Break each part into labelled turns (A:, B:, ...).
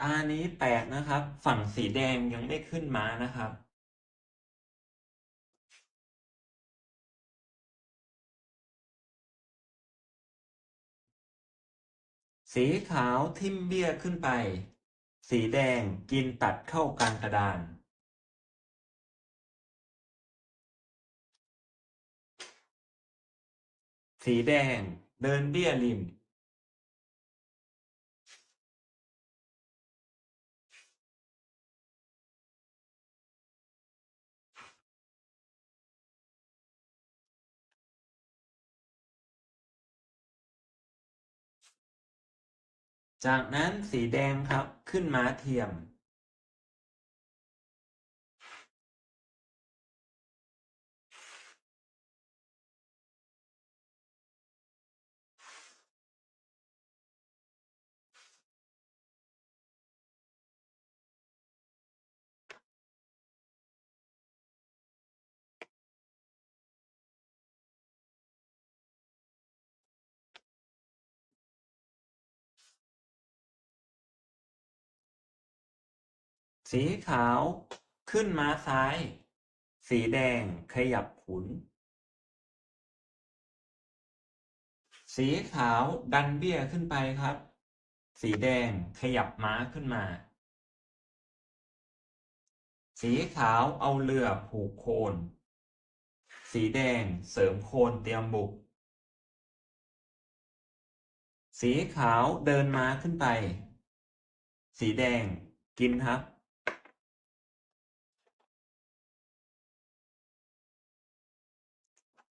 A: ตานี้แปลกนะครับ ฝั่งสีแดงยังไม่ขึ้นมานะครับ สีขาวทิ่มเบี้ยขึ้นไป สีแดงกินตัดเข้ากลางกระดาน สีแดงเดินเบี้ยริม จากนั้นสีแดงครับขึ้นม้าเทียม สีขาวขึ้นม้าซ้าย สีแดงขยับขุน สีขาวดันเบี้ยขึ้นไปครับ สีแดงขยับม้าขึ้นมา สีขาวเอาเรือผูกโคน สีแดงเสริมโคนเตรียมบุก สีขาวเดินม้าขึ้นไป สีแดงกินครับ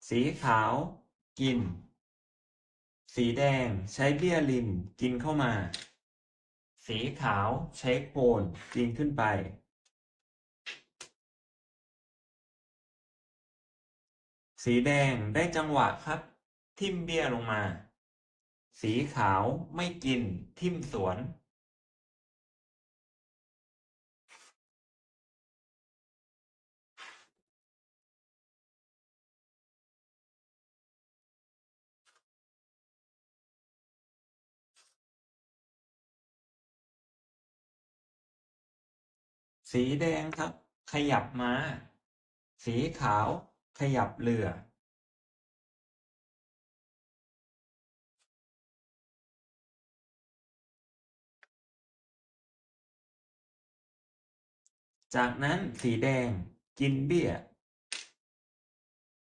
A: สีขาว กิน สีแดงใช้เบี้ยริมกินเข้ามา สีขาวใช้โคนกินขึ้นไป สีแดงได้จังหวะครับ ทิ่มเบี้ยลงมา สีขาวไม่กินทิ่มสวน สีแดงครับ ขยับม้า สีขาว ขยับเรือ จากนั้นสีแดงกินเบี้ย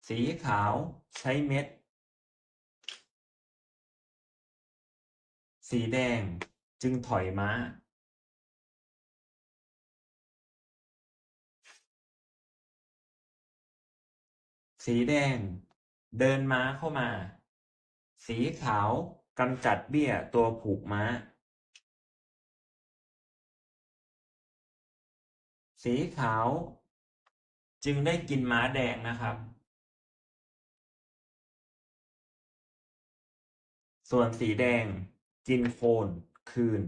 A: สีขาวใช้เม็ด สีแดงจึงถอยม้า สีแดง เดินม้าเข้ามา สีขาวกำจัดเบี้ยตัวผูกม้า สีขาว จึงได้กินม้าแดงนะครับ ส่วนสีแดงกินโคนคืน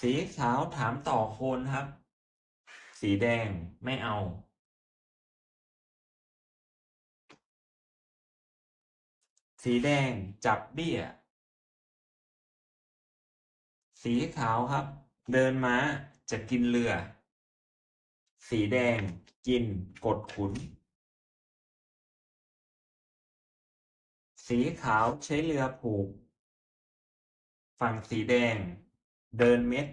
A: สีขาวถามต่อโคนครับ สีแดงไม่เอาสีแดงจับเบี้ย สีขาวครับ เดินม้าจะกินเรือ สีแดงกินกดขุน สีขาวใช้เรือผูก ฝั่งสีแดงเดินเม็ด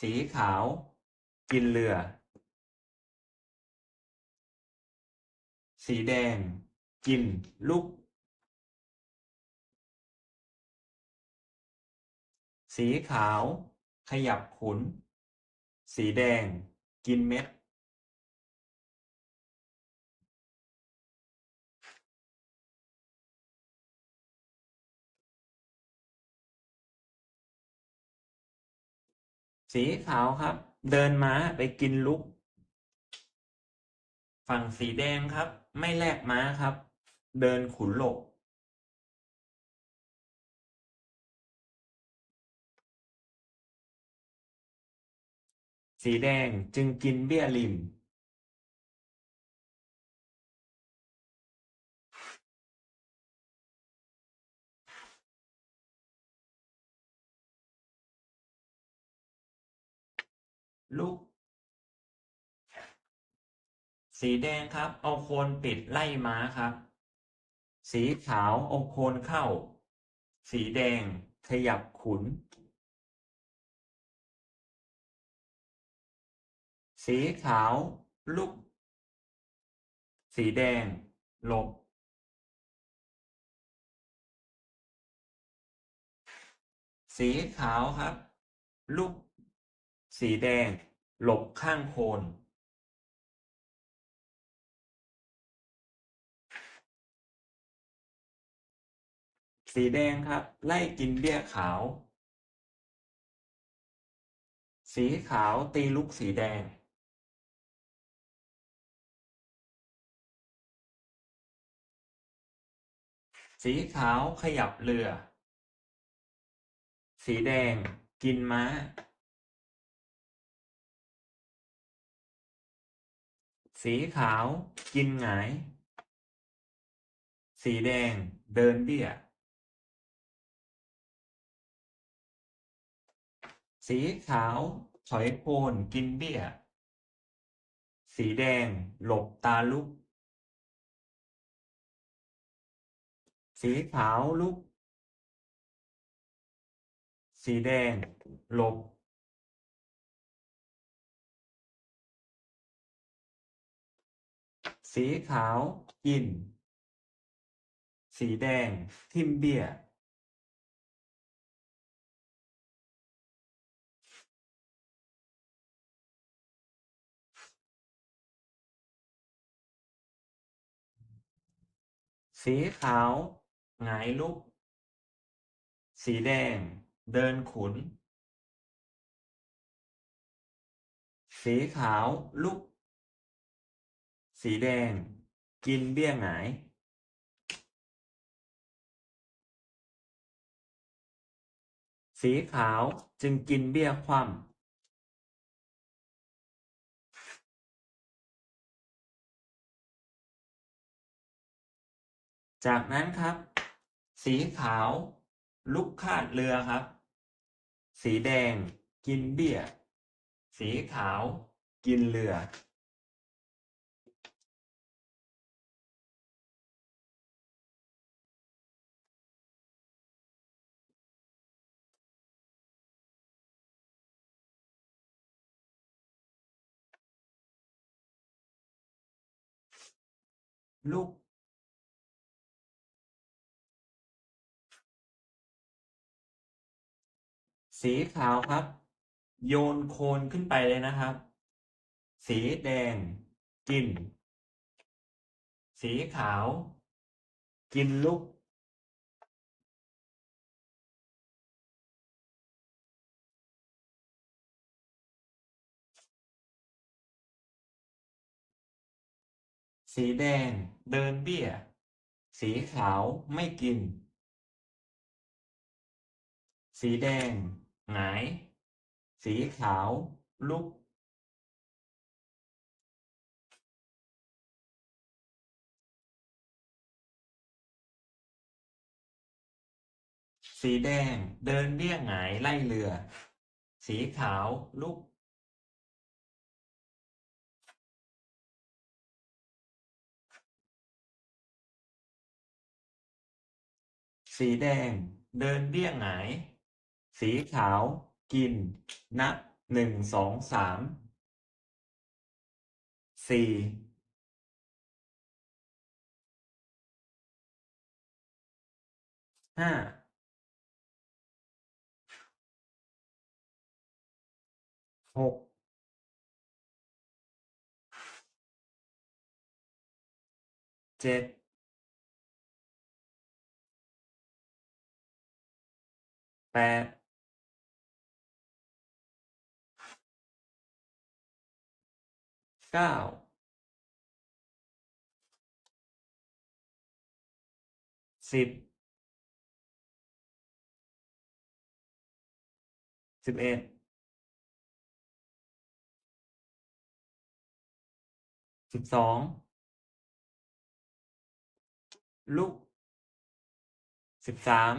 A: สีขาว กินเรือ สีแดง กินลูก สีขาว ขยับขุน สีแดง กินเม็ด สีขาวครับ เดินม้าไปกินลุก ฝั่งสีแดงครับ ไม่แลกม้าครับ เดินขุนหลบสีแดงจึงกินเบี้ยริม ลุกสีแดงครับ เอาโคนปิดไล่ม้าครับ สีขาวเอาโคนเข้า สีแดงขยับขุน สีขาวลุกสีแดงหลบสีขาวครับลุก สีแดง หลบข้างโคน สีแดงครับ ไล่กินเบี้ยขาว สีขาวตีลุกสีแดง สีขาวขยับเรือ สีแดงกินม้า สีขาวกินหงาย สีแดงเดินเบี้ย สีขาวถอยโคนกินเบี้ย สีแดงหลบตาลุก สีขาวลุก สีแดงหลบ สีขาวกิน สีแดงทิมเบีย สีขาวหงายลุก สีแดงเดินขุน สีขาวลุก สีแดง กินเบี้ยหงาย สีขาวจึงกินเบี้ยคว่ำจากนั้นครับ สีขาวลุกคาดเรือครับ สีแดงกินเบี้ย สีขาวกินเรือ ลุกสีขาวครับ โยนโคนขึ้นไปเลยนะครับ สีแดง กิน สีขาว กินลุกสีแดง เดินเบี้ย สีขาวไม่กิน สีแดง หงาย สีขาว ลุก สีแดงเดินเบี้ยหงายไล่เรือ สีขาวลุก สีแดง เดินเบี้ยหงาย สีขาว กิน นับหนึ่งสองสามสี่ห้าหกเจ็ด แปดเก้าสิบสิบเอ็ดสิบสองลุกสิบสาม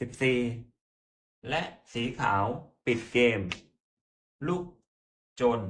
A: สิบสี่และสีขาวปิดเกม ลูกจน